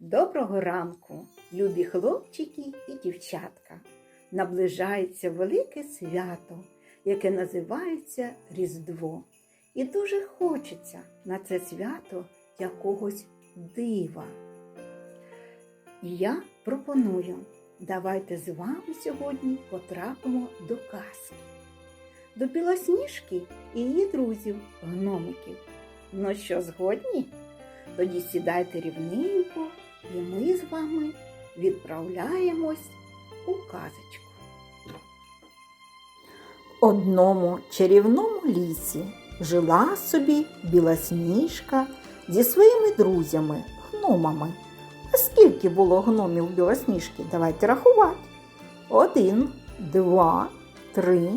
Доброго ранку, любі хлопчики і дівчатка. Наближається велике свято, яке називається Різдво. І дуже хочеться на це свято якогось дива. І я пропоную, давайте з вами сьогодні потрапимо до казки, до білосніжки і її друзів, гномиків. Ну що, згодні? Тоді сідайте рівненько, і ми з вами відправляємось у казочку. В одному чарівному лісі жила собі білосніжка зі своїми друзями, гномами. А скільки було гномів білосніжки? Давайте рахувати. Один, два, три,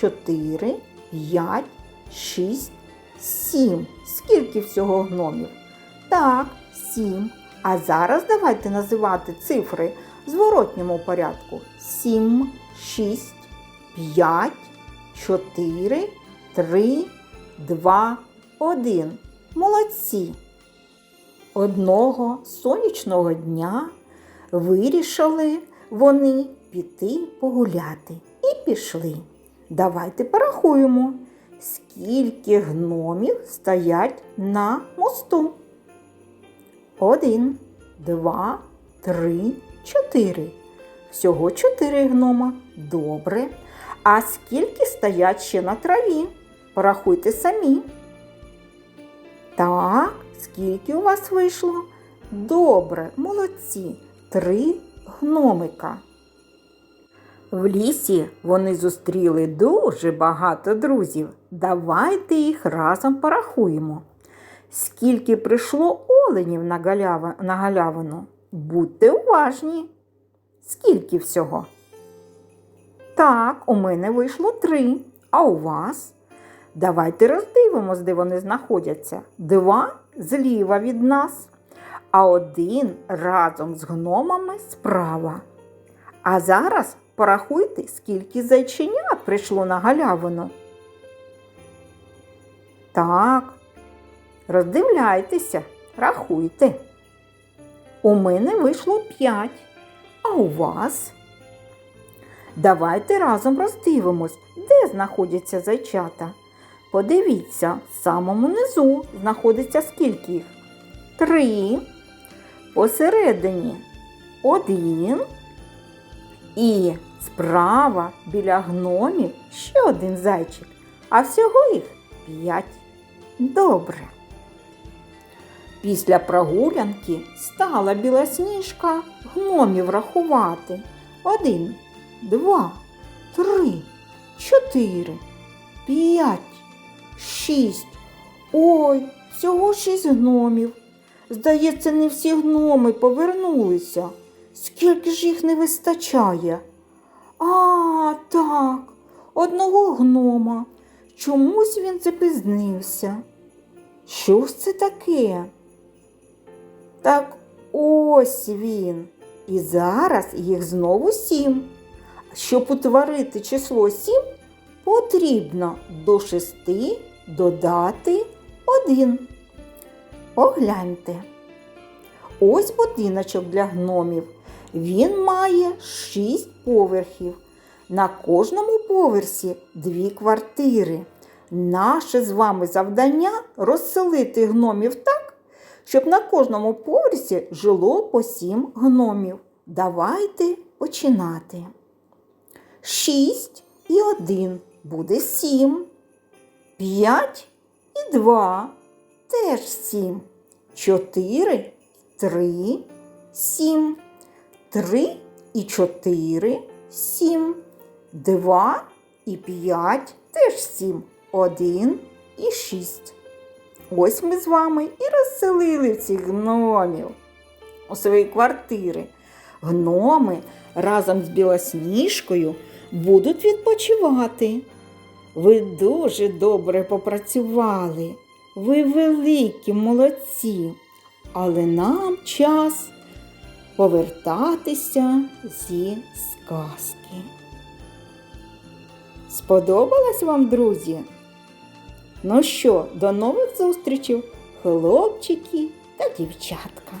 чотири, п'ять, шість, сім. Скільки всього гномів? Так, сім. А зараз давайте називати цифри в зворотньому порядку. Сім, шість, п'ять, чотири, три, два, один. Молодці. Одного сонячного дня вирішили вони піти погуляти. І пішли. Давайте порахуємо, скільки гномів стоять на мосту. Один, два, три, чотири. Всього чотири гнома. Добре. А скільки стоять ще на траві? Порахуйте самі. Так, скільки у вас вийшло? Добре, молодці. Три гномика. В лісі вони зустріли дуже багато друзів. Давайте їх разом порахуємо. Скільки прийшло оленів на, галява, на галявину? Будьте уважні. Скільки всього? Так, у мене вийшло три. А у вас? Давайте роздивимось, де вони знаходяться. Два зліва від нас, а один разом з гномами справа. А зараз порахуйте, скільки зайченят прийшло на галявину. Так, роздивляйтеся, рахуйте. У мене вийшло п'ять, а у вас? Давайте разом роздивимось, де знаходяться зайчата. Подивіться, в самому низу знаходиться скільки їх? Три. Посередині один. І справа біля гномів ще один зайчик, а всього їх п'ять. Добре. Після прогулянки стала білосніжка гномів рахувати. Один, два, три, чотири, п'ять, шість. Ой, всього шість гномів. Здається, не всі гноми повернулися. Скільки ж їх не вистачає? А, так, одного гнома. Чомусь він запізнився. Що ж це таке? Так ось він. І зараз їх знову сім. Щоб утворити число сім, потрібно до шести додати один. Погляньте. Ось будиночок для гномів. Він має шість поверхів. На кожному поверсі дві квартири. Наше з вами завдання розселити гномів так, щоб на кожному поверсі жило по сім гномів. Давайте починати. Шість і один буде сім. П'ять і два теж сім. Чотири, три, сім. Три і чотири сім. Два і п'ять теж сім. Один і шість. Ось ми з вами і розселили цих гномів у свої квартири. Гноми разом з білосніжкою будуть відпочивати. Ви дуже добре попрацювали. Ви великі молодці. Але нам час повертатися зі сказки. Сподобалось вам, друзі? Ну що, до нових зустрічей, хлопчики та дівчатка.